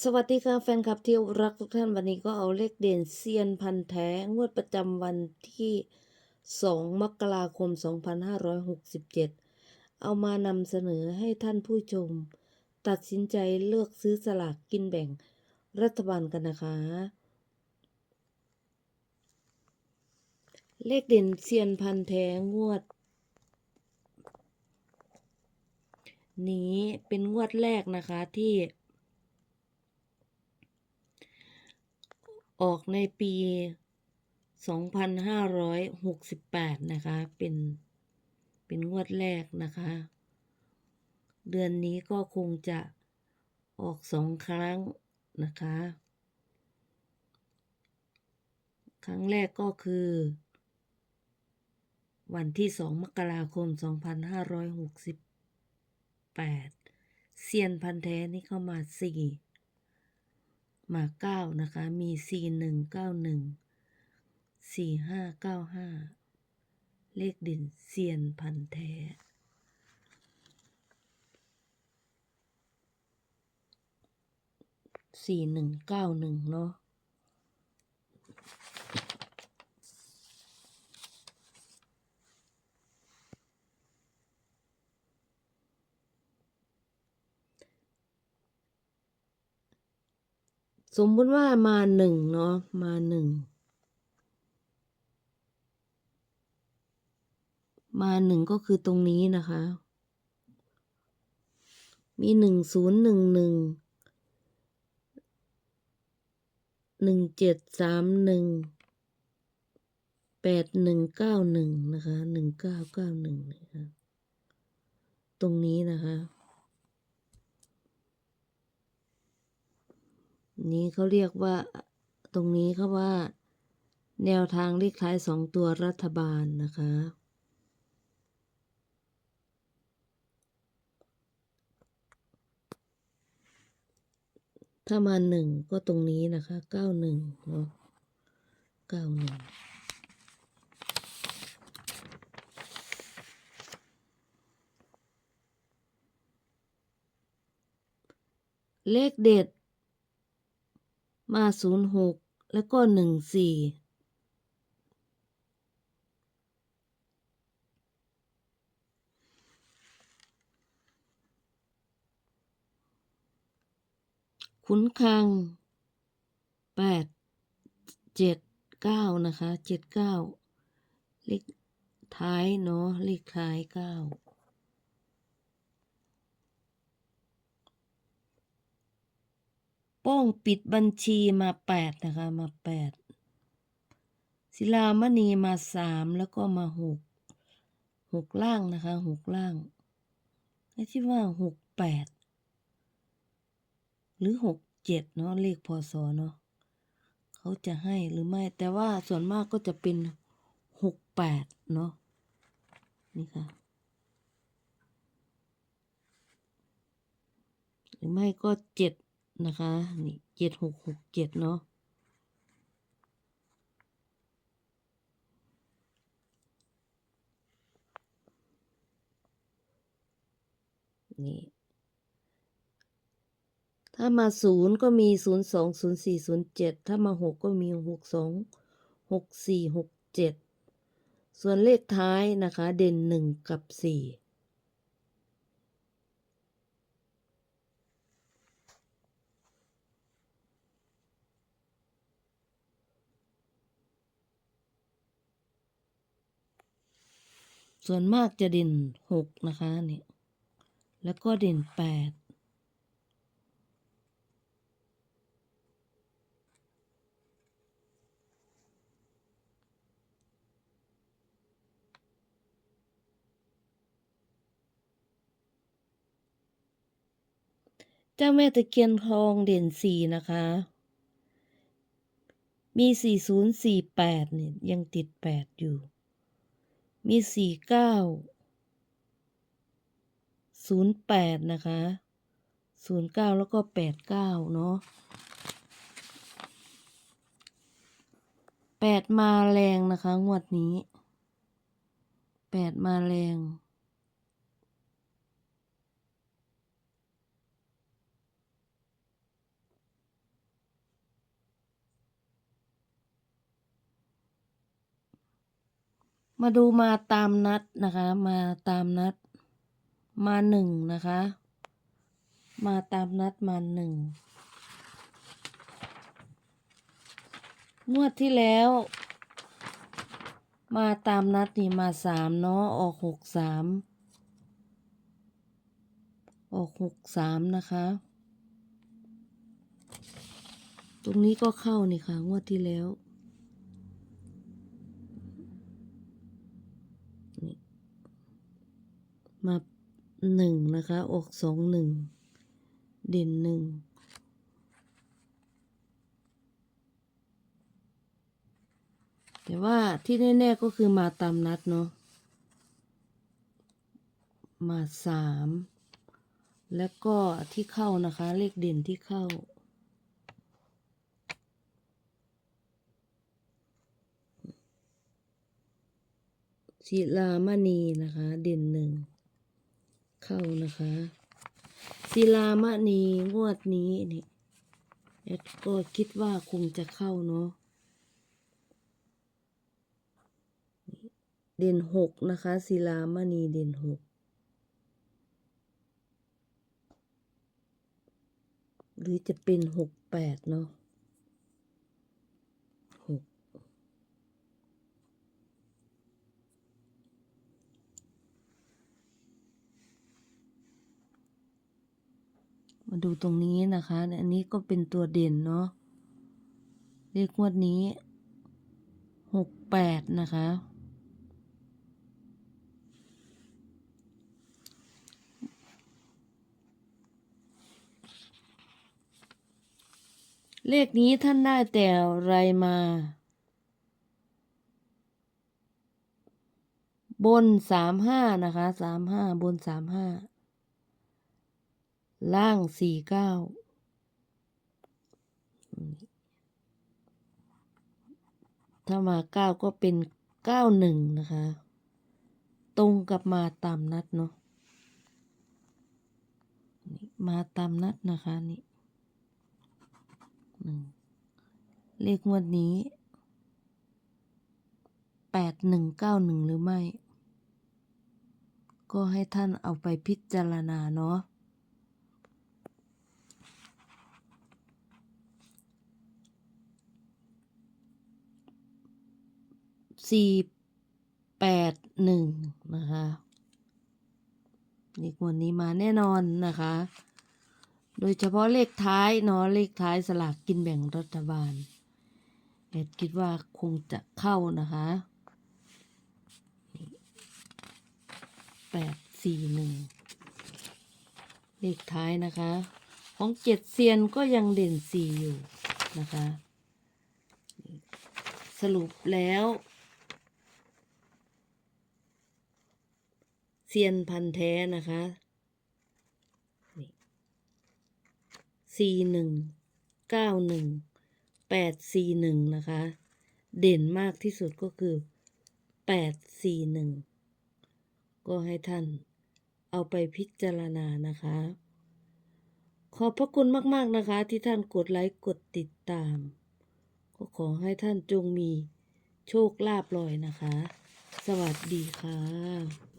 สวัสดีค่ะแฟนคลับที่รักทุกท่านวันนี้ก็เอาเลขเด่นเซียนพันแท้งวดประจำวันที่ 2 มกราคม 2567 เอามานำเสนอให้ท่านผู้ชม ตัดสินใจเลือกซื้อสลากกินแบ่งรัฐบาลกันนะคะ เลขเด่นเซียนพันแท้งวด นี้เป็นงวดแรกนะคะที่ ออกในปี 2568 นะคะ เป็น เป็นงวดแรกนะคะ เดือนนี้ก็คงจะออกสองครั้งนะคะ ครั้งแรกก็คือ วันที่ 2 มกราคม 2568 เซียนพันธ์แท้นี่เข้ามา4 มาเก้านะคะ มีสี่หนึ่งเก้าหนึ่งสี่ห้าเก้าห้าเลขเด่นเซียนพันธุ์แท้ สี่หนึ่งเก้าหนึ่งเนาะ สมมติว่ามาหนึ่งเนาะมาหนึ่งมาหนึ่งก็คือตรงนี้นะคะ มีหนึ่งศูนย์หนึ่งหนึ่งหนึ่งเจ็ดสามหนึ่งแปดหนึ่งเก้าหนึ่งนะคะหนึ่งเก้าเก้าหนึ่งนะคะตรงนี้นะคะ นี้เขาเรียกว่าตรงนี้เขาว่า แนวทางเลขท้ายสองตัวรัฐบาลนะคะ ถ้ามาหนึ่งก็ตรงนี้นะคะเก้าหนึ่งเนาะเก้าหนึ่งเลขเด็ด มาศูนย์หกแล้วก็หนึ่งสี่ขุนคังแปดเจ็ดเก้านะคะเจ็ดเก้าเลขท้ายเนาะเลขท้ายเก้า โป้งปิดบัญชีมาแปดนะคะ มาแปดศิลามณีมาสามแล้วก็มาหกหกล่างนะคะหกล่างไอ้ที่ว่าหกแปดหรือหกเจ็ดเนาะเลขพศเนาะเขาจะให้หรือไม่ แต่ว่าส่วนมากก็จะเป็นหกแปดเนาะนี่ค่ะ หรือไม่ก็เจ็ด นะคะนี่เจ็ดหกหกเจ็ดเนาะนี่ถ้ามาศูนย์ก็มีศูนย์สองศูนย์สี่ศูนย์เจ็ดถ้ามาหกก็มีหกสองหกสี่หกเจ็ดส่วนเลขท้ายนะคะ เด่นหนึ่งกับสี่ ส่วนมากจะเด่นหกนะคะนี่แล้วก็เด่นแปดเจ้าแม่ตะเคียนทองเด่นสี่นะคะ มีสี่ศูนย์สี่แปดเนี่ยยังติดแปดอยู่ มีสี่เก้าศูนย์แปดนะคะศูนย์เก้าแล้วก็แปดเก้าเนาะแปดมาแรงนะคะ งวดนี้แปดมาแรง มาดูมาตามนัดนะคะ มาตามนัด มาหนึ่งนะคะ มาตามนัดมาหนึ่งงวดที่แล้ว มาตามนัดนี่มาสามเนาะออกหกสามออกหกสามนะคะ ตรงนี้ก็เข้านี่ค่ะ งวดที่แล้วนี่มา หนึ่งนะคะ อกสองหนึ่ง เด่นหนึ่ง แต่ว่าที่แน่ ๆ ก็คือมาตามนัดเนาะ มาสาม แล้วก็ที่เข้านะคะ เลขเด่นที่เข้าศิลามณีนะคะ เด่นหนึ่ง เข้านะคะศิลามณีงวดนี้นี่แอดก็คิดว่าคงจะเข้าเนาะเด่นหกนะคะศิลามณีเด่นหกหรือจะเป็นหกแปดเนาะหก มาดูตรงนี้นะคะ อันนี้ก็เป็นตัวเด่นเนาะเลขงวดนี้หกแปดนะคะ เลขนี้ท่านได้แต่อะไรมา บนสามห้านะคะสามห้าบนสามห้า ล่างสี่เก้าถ้ามาเก้าก็เป็นเก้าหนึ่งนะคะ ตรงกับมาตามนัดเนาะมาตามนัดนะคะนี่หนึ่งเลขงวดนี้แปดหนึ่งเก้าหนึ่งหรือไม่ ก็ให้ท่านเอาไปพิจารณาเนาะ สี่แปดหนึ่งนะคะเลขงวดนี้มาแน่นอนนะคะ โดยเฉพาะเลขท้ายเนาะเลขท้ายสลากกินแบ่งรัฐบาลแอดคิดว่าคงจะเข้านะคะแปดสี่หนึ่งเลขท้ายนะคะ ของเจ็ดเซียนก็ยังเด่นสี่อยู่นะคะ สรุปแล้ว เซียนพันแท้นะคะสี่หนึ่งเก้าหนึ่งแปดสี่หนึ่งนะคะ เด่นมากที่สุดก็คือแปดสี่หนึ่งก็ให้ท่านเอาไปพิจารณานะคะ ขอบพระคุณมาก ๆ นะคะ ที่ท่านกดไลค์กดติดตาม ก็ขอให้ท่านจงมีโชคลาภลอยนะคะ สวัสดีค่ะ